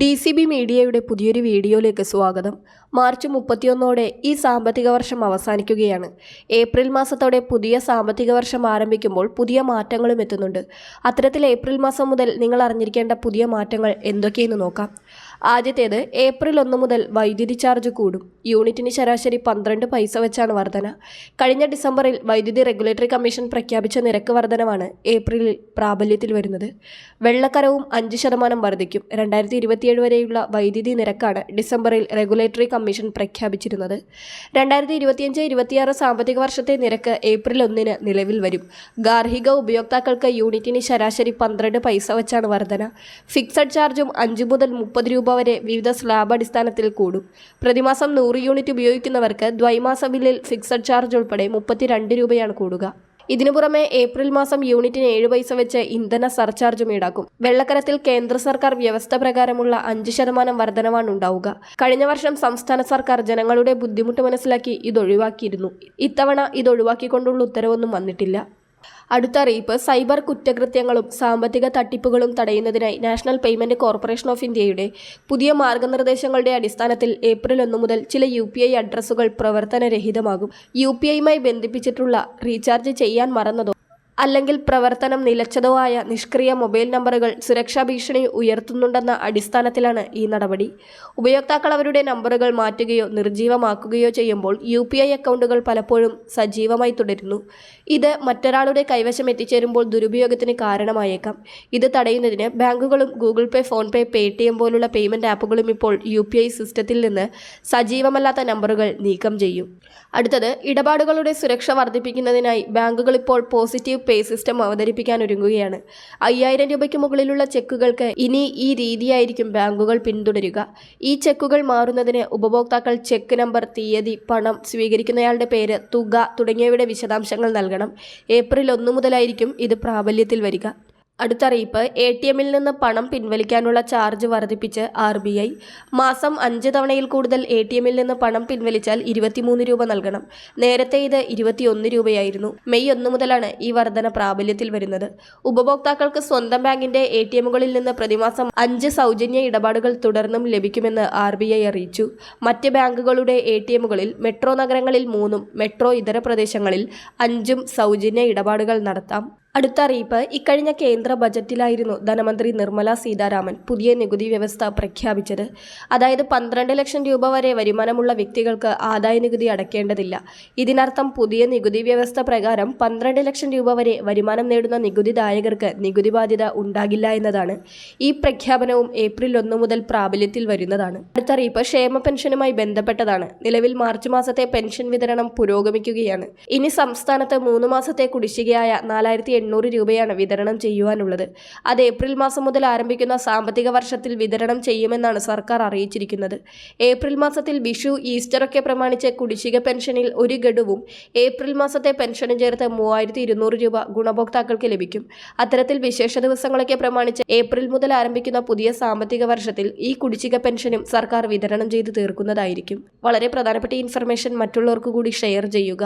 D C B മീഡിയയുടെ പുതിയൊരു വീഡിയോയിലേക്ക് സ്വാഗതം. മാർച്ച് മുപ്പത്തിയൊന്നോടെ ഈ സാമ്പത്തിക വർഷം അവസാനിക്കുകയാണ്. ഏപ്രിൽ മാസത്തോടെ പുതിയ സാമ്പത്തിക വർഷം ആരംഭിക്കുമ്പോൾ പുതിയ മാറ്റങ്ങളും എത്തുന്നുണ്ട്. അത്തരത്തിൽ ഏപ്രിൽ മാസം മുതൽ നിങ്ങൾ അറിഞ്ഞിരിക്കേണ്ട പുതിയ മാറ്റങ്ങൾ എന്തൊക്കെയെന്ന് നോക്കാം. ആദ്യത്തേത് ഏപ്രിൽ ഒന്ന് മുതൽ വൈദ്യുതി ചാർജ് കൂടും. യൂണിറ്റിന് ശരാശരി പന്ത്രണ്ട് പൈസ വെച്ചാണ് വർധന. കഴിഞ്ഞ ഡിസംബറിൽ വൈദ്യുതി റെഗുലേറ്ററി കമ്മീഷൻ പ്രഖ്യാപിച്ച നിരക്ക് വർധനമാണ് ഏപ്രിലിൽ പ്രാബല്യത്തിൽ വരുന്നത്. വെള്ളക്കരവും അഞ്ച് ശതമാനം വർദ്ധിക്കും രണ്ടായിരത്തി ഇരുപത്തിയേഴ് വരെയുള്ള വൈദ്യുതി നിരക്കാണ് ഡിസംബറിൽ റെഗുലേറ്ററി കമ്മീഷൻ പ്രഖ്യാപിച്ചിരുന്നത്. രണ്ടായിരത്തി ഇരുപത്തിയഞ്ച് ഇരുപത്തിയാറ് സാമ്പത്തിക വർഷത്തെ നിരക്ക് ഏപ്രിൽ ഒന്നിന് നിലവിൽ വരും. ഗാർഹിക ഉപയോക്താക്കൾക്ക് യൂണിറ്റിന് ശരാശരി പന്ത്രണ്ട് പൈസ വെച്ചാണ് വർധന. ഫിക്സഡ് ചാർജും അഞ്ച് മുതൽ മുപ്പത് രൂപ വരെ വിവിധ സ്ലാബ് അടിസ്ഥാനത്തിൽ കൂടും. പ്രതിമാസം നൂറ് യൂണിറ്റ് ഉപയോഗിക്കുന്നവർക്ക് ദ്വൈമാസ ബില്ലിൽ ഫിക്സഡ് ചാർജ് ഉൾപ്പെടെ മുപ്പത്തിരണ്ട് രൂപയാണ് കൂടുക. ഇതിനു പുറമെ ഏപ്രിൽ മാസം യൂണിറ്റിന് ഏഴ് പൈസ വെച്ച് ഇന്ധന സർചാർജും ഈടാക്കും. വെള്ളക്കരത്തിൽ കേന്ദ്ര സർക്കാർ വ്യവസ്ഥ പ്രകാരമുള്ള അഞ്ച് ശതമാനം വർധനവാണ് ഉണ്ടാവുക. കഴിഞ്ഞ വർഷം സംസ്ഥാന സർക്കാർ ജനങ്ങളുടെ ബുദ്ധിമുട്ട് മനസ്സിലാക്കി ഇത് ഒഴിവാക്കിയിരുന്നു ഇത്തവണ ഇത് ഒഴിവാക്കിക്കൊണ്ടുള്ള ഉത്തരവൊന്നും വന്നിട്ടില്ല. അടുത്ത അറിയിപ്പ് സൈബർ കുറ്റകൃത്യങ്ങളും സാമ്പത്തിക തട്ടിപ്പുകളും തടയുന്നതിനായി നാഷണൽ പേയ്മെന്റ് കോർപ്പറേഷൻ ഓഫ് ഇന്ത്യയുടെ പുതിയ മാർഗനിർദ്ദേശങ്ങളുടെ അടിസ്ഥാനത്തിൽ ഏപ്രിൽ ഒന്ന് മുതൽ ചില യു പി ഐ അഡ്രസ്സുകൾ പ്രവർത്തനരഹിതമാകും. യു പി ഐയുമായി ബന്ധിപ്പിച്ചിട്ടുള്ള റീചാർജ് ചെയ്യാൻ മറന്നതോ അല്ലെങ്കിൽ പ്രവർത്തനം നിലച്ചതോ ആയ നിഷ്ക്രിയ മൊബൈൽ നമ്പറുകൾ സുരക്ഷാ ഭീഷണി ഉയർത്തുന്നുണ്ടെന്ന അടിസ്ഥാനത്തിലാണ് ഈ നടപടി. ഉപയോക്താക്കൾ അവരുടെ നമ്പറുകൾ മാറ്റുകയോ നിർജീവമാക്കുകയോ ചെയ്യുമ്പോൾ യു അക്കൗണ്ടുകൾ പലപ്പോഴും സജീവമായി തുടരുന്നു. ഇത് മറ്റൊരാളുടെ കൈവശം എത്തിച്ചേരുമ്പോൾ ദുരുപയോഗത്തിന് കാരണമായേക്കാം. ഇത് തടയുന്നതിന് ബാങ്കുകളും ഗൂഗിൾ പേ ഫോൺ പേ പേ പോലുള്ള പേയ്മെന്റ് ആപ്പുകളും ഇപ്പോൾ യു സിസ്റ്റത്തിൽ നിന്ന് സജീവമല്ലാത്ത നമ്പറുകൾ നീക്കം ചെയ്യും. അടുത്തത് ഇടപാടുകളുടെ സുരക്ഷ വർദ്ധിപ്പിക്കുന്നതിനായി ബാങ്കുകൾ ഇപ്പോൾ പോസിറ്റീവ് പേ സിസ്റ്റം അവതരിപ്പിക്കാൻ ഒരുങ്ങുകയാണ്. അയ്യായിരം രൂപയ്ക്ക് മുകളിലുള്ള ചെക്കുകൾക്ക് ഇനി ഈ രീതിയായിരിക്കും ബാങ്കുകൾ പിന്തുടരുക. ഈ ചെക്കുകൾ മാറുന്നതിന് ഉപഭോക്താക്കൾ ചെക്ക് നമ്പർ തീയതി പണം സ്വീകരിക്കുന്നയാളുടെ പേര് തുക തുടങ്ങിയവയുടെ വിശദാംശങ്ങൾ നൽകണം. ഏപ്രിൽ ഒന്ന് മുതലായിരിക്കും ഇത് പ്രാബല്യത്തിൽ വരിക. അടുത്ത അറിയിപ്പ് എ ടി എമ്മിൽ നിന്ന് പണം പിൻവലിക്കാനുള്ള ചാർജ് വർദ്ധിപ്പിച്ച് ആർ ബി ഐ. മാസം അഞ്ച് തവണയിൽ കൂടുതൽ എ ടി എമ്മിൽ നിന്ന് പണം പിൻവലിച്ചാൽ ഇരുപത്തിമൂന്ന് രൂപ നൽകണം. നേരത്തെ ഇത് ഇരുപത്തിയൊന്ന് രൂപയായിരുന്നു. മെയ് ഒന്ന് മുതലാണ് ഈ വർധന പ്രാബല്യത്തിൽ വരുന്നത്. ഉപഭോക്താക്കൾക്ക് സ്വന്തം ബാങ്കിന്റെ എ ടി എമ്മുകളിൽ നിന്ന് പ്രതിമാസം അഞ്ച് സൗജന്യ ഇടപാടുകൾ തുടർന്നും ലഭിക്കുമെന്ന് ആർ ബി ഐ അറിയിച്ചു. മറ്റ് ബാങ്കുകളുടെ എ ടി എമ്മുകളിൽ മെട്രോ നഗരങ്ങളിൽ മൂന്നും മെട്രോ ഇതര പ്രദേശങ്ങളിൽ അഞ്ചും സൗജന്യ ഇടപാടുകൾ നടത്താം. അടുത്ത അറിയിപ്പ് ഇക്കഴിഞ്ഞ കേന്ദ്ര ബജറ്റിലായിരുന്നു ധനമന്ത്രി നിർമ്മല സീതാരാമൻ പുതിയ നികുതി വ്യവസ്ഥ പ്രഖ്യാപിച്ചത്. അതായത് പന്ത്രണ്ട് ലക്ഷം രൂപ വരെ വരുമാനമുള്ള വ്യക്തികൾക്ക് ആദായ നികുതി അടയ്ക്കേണ്ടതില്ല ഇതിനർത്ഥം പുതിയ നികുതി വ്യവസ്ഥ പ്രകാരം പന്ത്രണ്ട് ലക്ഷം രൂപ വരെ വരുമാനം നേടുന്ന നികുതിദായകർക്ക് നികുതി ബാധ്യത ഉണ്ടാകില്ല എന്നതാണ്. ഈ പ്രഖ്യാപനവും ഏപ്രിൽ ഒന്ന് മുതൽ പ്രാബല്യത്തിൽ വരുന്നതാണ്. അടുത്ത അറിയിപ്പ് ക്ഷേമ പെൻഷനുമായി ബന്ധപ്പെട്ടതാണ്. നിലവിൽ മാർച്ച് മാസത്തെ പെൻഷൻ വിതരണം പുരോഗമിക്കുകയാണ്. ഇനി സംസ്ഥാനത്ത് മൂന്ന് മാസത്തെ കുടിശ്ശികയായ നാലായിരത്തി എണ്ണൂറ് രൂപയാണ് വിതരണം ചെയ്യുവാനുള്ളത്. അത് ഏപ്രിൽ മാസം മുതൽ ആരംഭിക്കുന്ന സാമ്പത്തിക വർഷത്തിൽ വിതരണം ചെയ്യുമെന്നാണ് സർക്കാർ അറിയിച്ചിരിക്കുന്നത്. ഏപ്രിൽ മാസത്തിൽ വിഷു ഈസ്റ്ററൊക്കെ പ്രമാണിച്ച് കുടിശ്ശിക പെൻഷനിൽ ഒരു ഗഡുവും ഏപ്രിൽ മാസത്തെ പെൻഷനും ചേർത്ത് മൂവായിരത്തി ഇരുന്നൂറ് രൂപ ഗുണഭോക്താക്കൾക്ക് ലഭിക്കും. അത്തരത്തിൽ വിശേഷ ദിവസങ്ങളൊക്കെ പ്രമാണിച്ച് ഏപ്രിൽ മുതൽ ആരംഭിക്കുന്ന പുതിയ സാമ്പത്തിക വർഷത്തിൽ ഈ കുടിശ്ശിക പെൻഷനും സർക്കാർ വിതരണം ചെയ്ത് തീർക്കുന്നതായിരിക്കും. വളരെ പ്രധാനപ്പെട്ട ഇൻഫർമേഷൻ മറ്റുള്ളവർക്ക് കൂടി ഷെയർ ചെയ്യുക.